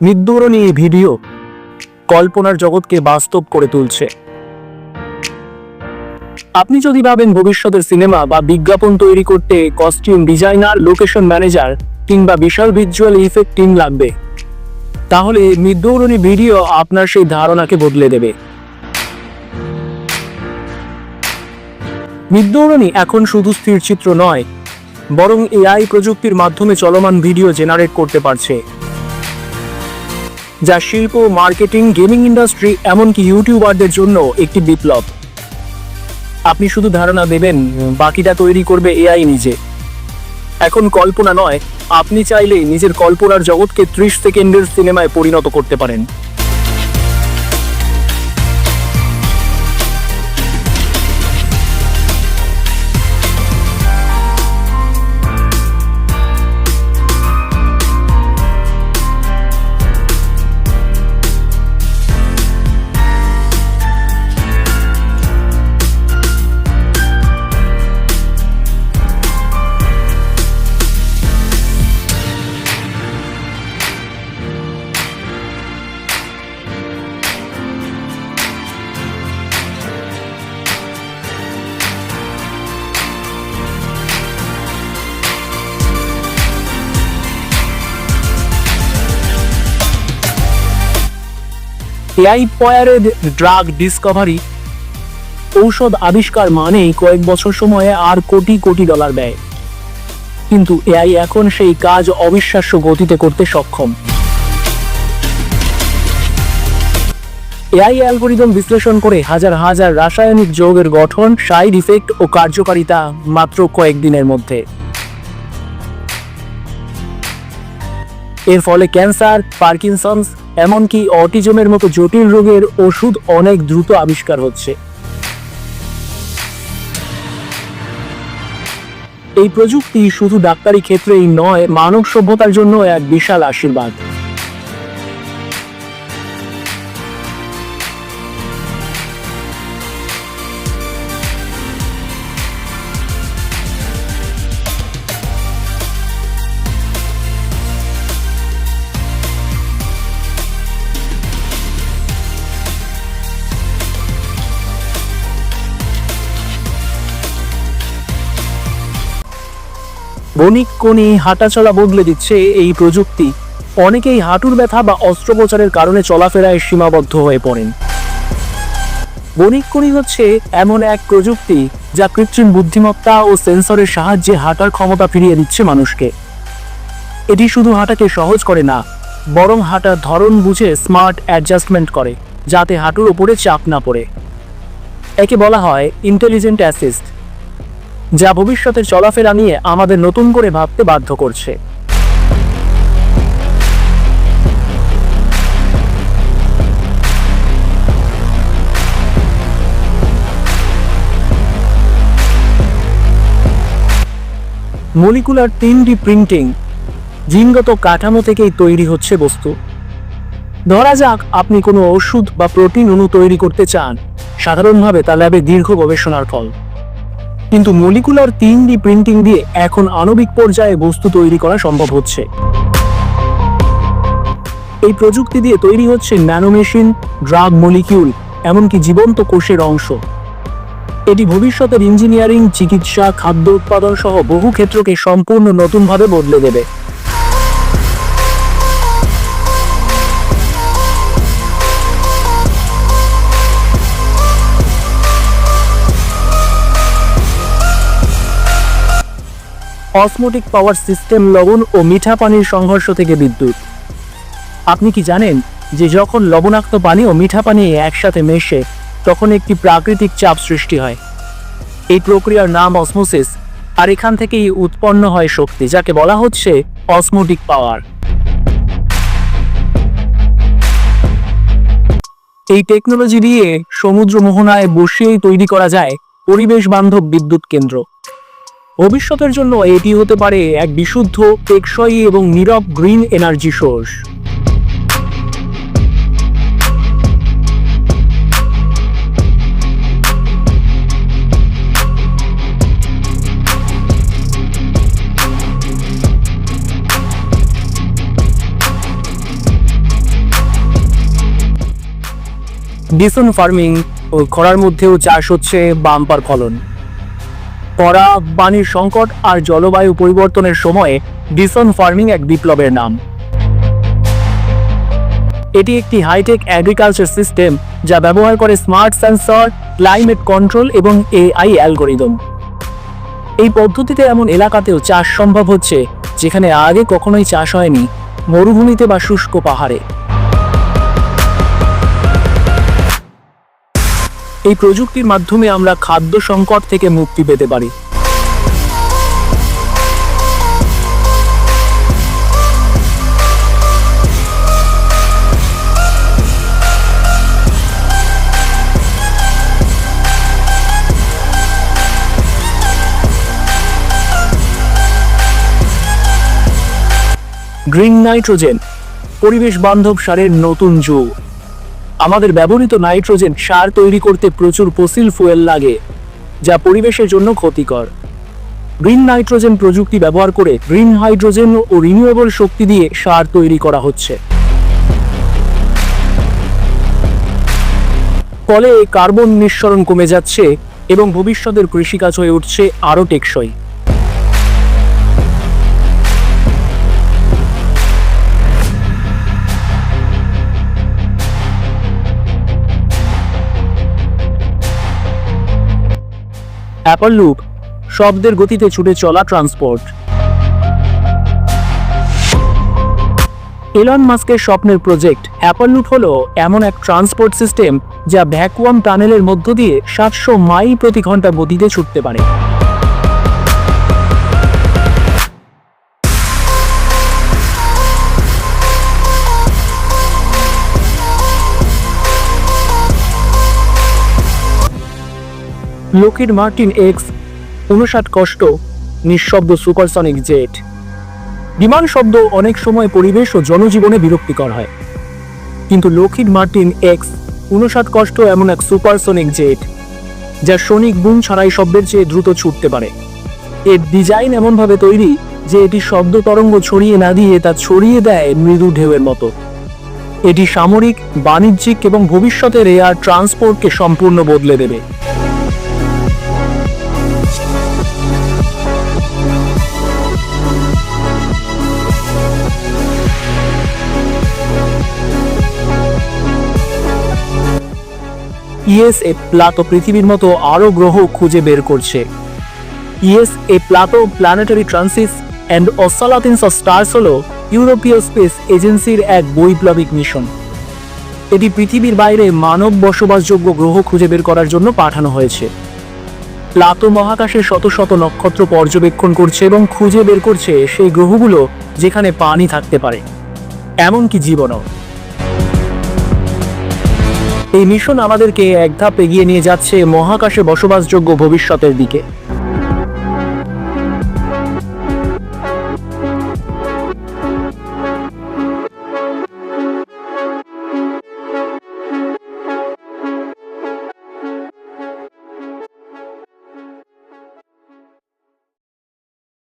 নিদ্যরণী এই ভিডিও কল্পনার জগৎকে বাস্তব করে তুলছে। আপনি যদি ভাবেন ভবিষ্যতের সিনেমা বা বিজ্ঞাপন তৈরি করতে কস্টিউম ডিজাইনার লোকেশন ম্যানেজার কিংবা বিশাল ভিজুয়াল ইফেক্ট টিম লাগবে, তাহলে মৃদ্যৌরণী ভিডিও আপনার সেই ধারণাকে বদলে দেবে। মৃদ্যৌরণী এখন শুধু স্থিরচিত্র নয়, বরং এআই প্রযুক্তির মাধ্যমে চলমান ভিডিও জেনারেট করতে পারছে। যা শিল্প, মার্কেটিং, গেমিং ইন্ডাস্ট্রি, এমনকি ইউটিউবারদের জন্য একটি বিপ্লব। আপনি শুধু ধারণা দেবেন, বাকিটা তৈরি করবে এআই নিজে। এখন কল্পনা নয়, আপনি চাইলেই নিজের কল্পনার জগৎকে ত্রিশ সেকেন্ডের সিনেমায় পরিণত করতে পারেন। এআই পয়ারেড ড্রাগ ডিসকভারি ঔষধ আবিষ্কার মানেই কয়েক বছর সময়ে আর কোটি কোটি ডলার ব্যয়। কিন্তু এআই এখন সেই কাজ অবিশ্বাস্য গতিতে করতে সক্ষম। এআই অ্যালগোরিদম বিশ্লেষণ করে হাজার হাজার রাসায়নিক যৌগের গঠন, সাইড ইফেক্ট ও কার্যকারিতা মাত্র কয়েকদিনের মধ্যে। এর ফলে ক্যান্সার, পার্কিনসন্স এমনকি অটিজমের মতো জটিল রোগের ওষুধ অনেক দ্রুত আবিষ্কার হচ্ছে। এই প্রযুক্তি শুধু ডাক্তারি ক্ষেত্রেই নয়, মানব সভ্যতার জন্য এক বিশাল আশীর্বাদ। বণিক কোণে হাঁটাচলা বদলে দিচ্ছে এই প্রযুক্তি। অনেকেই হাঁটুর ব্যথা বা অস্ত্রোপচারের কারণে চলাফেরায় সীমাবদ্ধ হয়ে পড়েন। বণিক হচ্ছে এমন এক প্রযুক্তি যা কৃত্রিম বুদ্ধিমত্তা ও সেন্সরের সাহায্যে হাঁটার ক্ষমতা ফিরিয়ে দিচ্ছে মানুষকে। এটি শুধু হাঁটাকে সহজ করে না, বরং হাঁটার ধরন বুঝে স্মার্ট অ্যাডজাস্টমেন্ট করে, যাতে হাঁটুর ওপরে চাপ না পড়ে। একে বলা হয় ইন্টেলিজেন্ট অ্যাসিস্ট। যা ভবিষ্যতের চলাফেরা নিয়ে আমাদের নতুন করে ভাবতে বাধ্য করছে। মলিকুলার তিন ডি প্রিন্টিং জিনগত কাঠামো থেকেই তৈরি হচ্ছে বস্তু। ধরা যাক আপনি কোনো ওষুধ বা প্রোটিন অণু তৈরি করতে চান। সাধারণভাবে তা ল্যাবে দীর্ঘ গবেষণার ফল। কিন্তু মলিকুলার তিন ডি প্রিন্টিং দিয়ে এখন আণবিক পর্যায়ে বস্তু তৈরি করা সম্ভব হচ্ছে। এই প্রযুক্তি দিয়ে তৈরি হচ্ছে ন্যানোমেশিন ড্রাগ মলিকিউল, এমনকি জীবন্ত কোষের অংশ। এটি ভবিষ্যতের ইঞ্জিনিয়ারিং, চিকিৎসা, খাদ্য উৎপাদন সহ বহু ক্ষেত্রকে সম্পূর্ণ নতুনভাবে বদলে দেবে। অসমোটিক পাওয়ার সিস্টেম লবণ ও মিঠা পানির সংঘর্ষ থেকে বিদ্যুৎ। আপনি কি জানেন যে যখন লবণাক্ত পানি ও মিঠা পানি একসাথে মেশে, তখন একটি প্রাকৃতিক চাপ সৃষ্টি হয়। এই প্রক্রিয়ার নাম অসমোসিস, আর এখান থেকেই উৎপন্ন হয় শক্তি, যাকে বলা হচ্ছে অসমোটিক পাওয়ার। এই টেকনোলজি দিয়ে সমুদ্র মোহনায় বসিয়েই তৈরি করা যায় পরিবেশ বান্ধব বিদ্যুৎ কেন্দ্র। ভবিষ্যতের জন্য এটি হতে পারে এক বিশুদ্ধ, টেকসই এবং নীরব গ্রিন এনার্জি সোর্স। ডিসন ফার্মিং ও খরার মধ্যেও চাষ হচ্ছে বাম্পার ফলন। খরা পানির সংকট আর জলবায়ু পরিবর্তনের সময়ে ডিসন ফার্মিং এক বিপ্লবের নাম। এটি একটি হাইটেক অ্যাগ্রিকালচার সিস্টেম যা ব্যবহার করে স্মার্ট সেন্সর ক্লাইমেট কন্ট্রোল এবং এআই অ্যালগোরিদম এই পদ্ধতিতে এমন এলাকাতেও চাষ সম্ভব হচ্ছে, যেখানে আগে কখনোই চাষ হয়নি, মরুভূমিতে বা শুষ্ক পাহাড়ে। এই প্রযুক্তির মাধ্যমে আমরা খাদ্য সংকট থেকে মুক্তি পেতে পারি। গ্রিন নাইট্রোজেন, পরিবেশ বান্ধব সারের নতুন যুগ। আমাদের ব্যবহৃত নাইট্রোজেন সার তৈরি করতে প্রচুর ফসিল ফুয়েল লাগে, যা পরিবেশের জন্য ক্ষতিকর। গ্রিন নাইট্রোজেন প্রযুক্তি ব্যবহার করে গ্রিন হাইড্রোজেন ও রিনিউয়েবল শক্তি দিয়ে সার তৈরি করা হচ্ছে। ফলে কার্বন নিঃসরণ কমে যাচ্ছে এবং ভবিষ্যতের কৃষিকাজ হয়ে উঠছে আরও টেকসই। অ্যাপল লুপ, শব্দের গতিতে ছুটে চলা ট্রান্সপোর্ট। এলন মাস্কের স্বপ্নের প্রজেক্ট অ্যাপল লুপ হলো এমন এক ট্রান্সপোর্ট সিস্টেম যা ভ্যাকুয়াম টানেলের মধ্য দিয়ে সাতশো মাইল প্রতি ঘণ্টা গতিতে ছুটতে পারে। লোকিড মার্টিন এক্স উনষাট কষ্ট, নিঃশব্দ সুপারসনিক জেট বিমান শব্দ অনেক সময় পরিবেশ ও জনজীবনে বিরক্তিকর হয়। কিন্তু লোকিড মার্টিন এক্স উনষাট কষ্ট এমন এক সুপারসনিক জেট যা সনিক বুম ছাড়াই শব্দের চেয়ে দ্রুত ছুটতে পারে। এর ডিজাইন এমনভাবে তৈরি যে এটি শব্দ তরঙ্গ ছড়িয়ে না দিয়ে তা ছড়িয়ে দেয় মৃদু ঢেউয়ের মতো। এটি সামরিক, বাণিজ্যিক এবং ভবিষ্যতের এয়ার ট্রান্সপোর্টকে সম্পূর্ণ বদলে দেবে। ইএস এ প্লাতো পৃথিবীর মতো আরও গ্রহ খুঁজে বের করছে। E S A PLATO planetary transits and oscillations of stars হল ইউরোপীয় স্পেস এজেন্সির এক বৈপ্লবিক মিশন এটি পৃথিবীর বাইরে মানব বসবাসযোগ্য গ্রহ খুঁজে বের করার জন্য পাঠানো হয়েছে। প্লাতো মহাকাশে শত শত নক্ষত্র পর্যবেক্ষণ করছে এবং খুঁজে বের করছে সেই গ্রহগুলো যেখানে পানি থাকতে পারে। এমনকি জীবনও। এই মিশন আমাদেরকে এক ধাপ এগিয়ে নিয়ে যাচ্ছে মহাকাশে বসবাসযোগ্য ভবিষ্যতের দিকে।